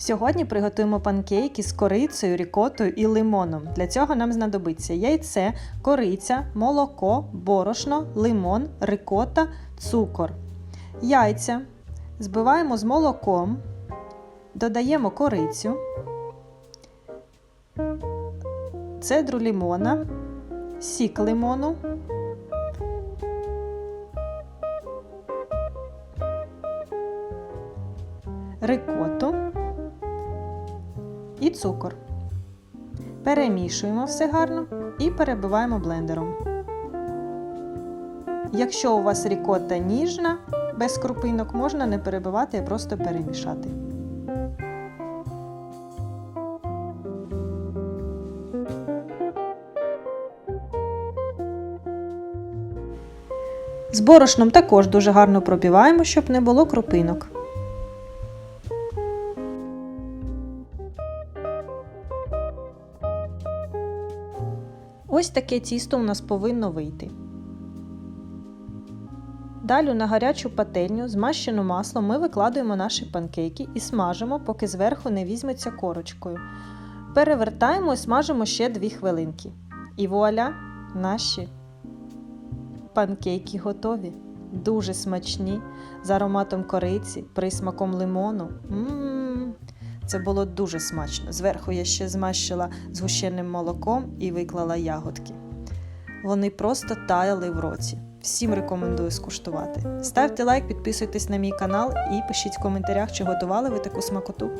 Сьогодні приготуємо панкейки з корицею, рікотою і лимоном. Для цього нам знадобиться яйце, кориця, молоко, борошно, лимон, рикота, цукор. Яйця збиваємо з молоком, додаємо корицю, цедру лимона, сік лимону. рикоту і цукор. Перемішуємо все гарно і перебиваємо блендером. Якщо у вас рікота ніжна, без крупинок, можна не перебивати, а просто перемішати. З борошном також дуже гарно пробиваємо, щоб не було крупинок. Ось таке тісто у нас повинно вийти. Далі на гарячу пательню, змащену маслом, ми викладуємо наші панкейки і смажимо, поки зверху не візьметься корочкою. Перевертаємо і смажимо ще 2 хвилинки. І вуаля, наші панкейки готові. Дуже смачні, з ароматом кориці, присмаком лимону. М-м-м. Це було дуже смачно. Зверху я ще змащила згущеним молоком і виклала ягодки. Вони просто таяли в році. Всім рекомендую скуштувати. Ставте лайк, підписуйтесь на мій канал і пишіть в коментарях, чи готували ви таку смакоту.